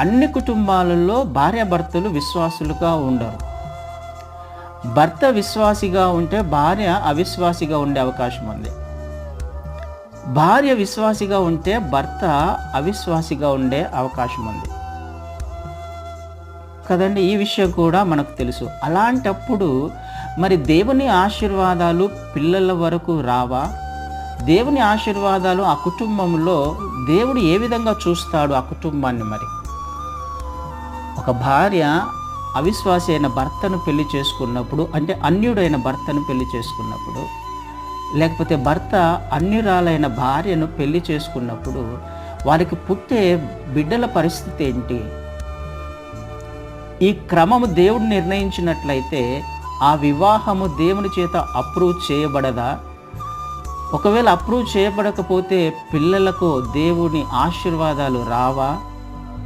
అన్ని కుటుంబాలలో భార్యాభర్తలు విశ్వాసులుగా ఉండరు. భర్త విశ్వాసిగా ఉంటే భార్య అవిశ్వాసిగా ఉండే అవకాశం ఉంది. భార్య విశ్వాసిగా ఉంటే భర్త అవిశ్వాసిగా ఉండే అవకాశం ఉంది. కదండి ఈ విషయం కూడా మనకు తెలుసు. అలాంటప్పుడు మరి దేవుని ఆశీర్వాదాలు పిల్లల వరకు రావా? దేవుని ఆశీర్వాదాలు ఆ కుటుంబంలో దేవుడు ఏ విధంగా చూస్తాడు ఆ కుటుంబాన్ని మరి? ఒక భార్య అవిశ్వాసి అయిన భర్తను పెళ్ళి చేసుకున్నప్పుడు అంటే అన్యుడైన భర్తను పెళ్ళి చేసుకున్నప్పుడు లేకపోతే భర్త అన్యురాలైన భార్యను పెళ్ళి చేసుకున్నప్పుడు వారికి పుట్టే బిడ్డల పరిస్థితి ఏంటి? ఈ క్రమము దేవుడు నిర్ణయించినట్లయితే ఆ వివాహము దేవుని చేత అప్రూవ్ చేయబడదా? ఒకవేళ అప్రూవ్ చేయబడకపోతే పిల్లలకు దేవుని ఆశీర్వాదాలు రావా?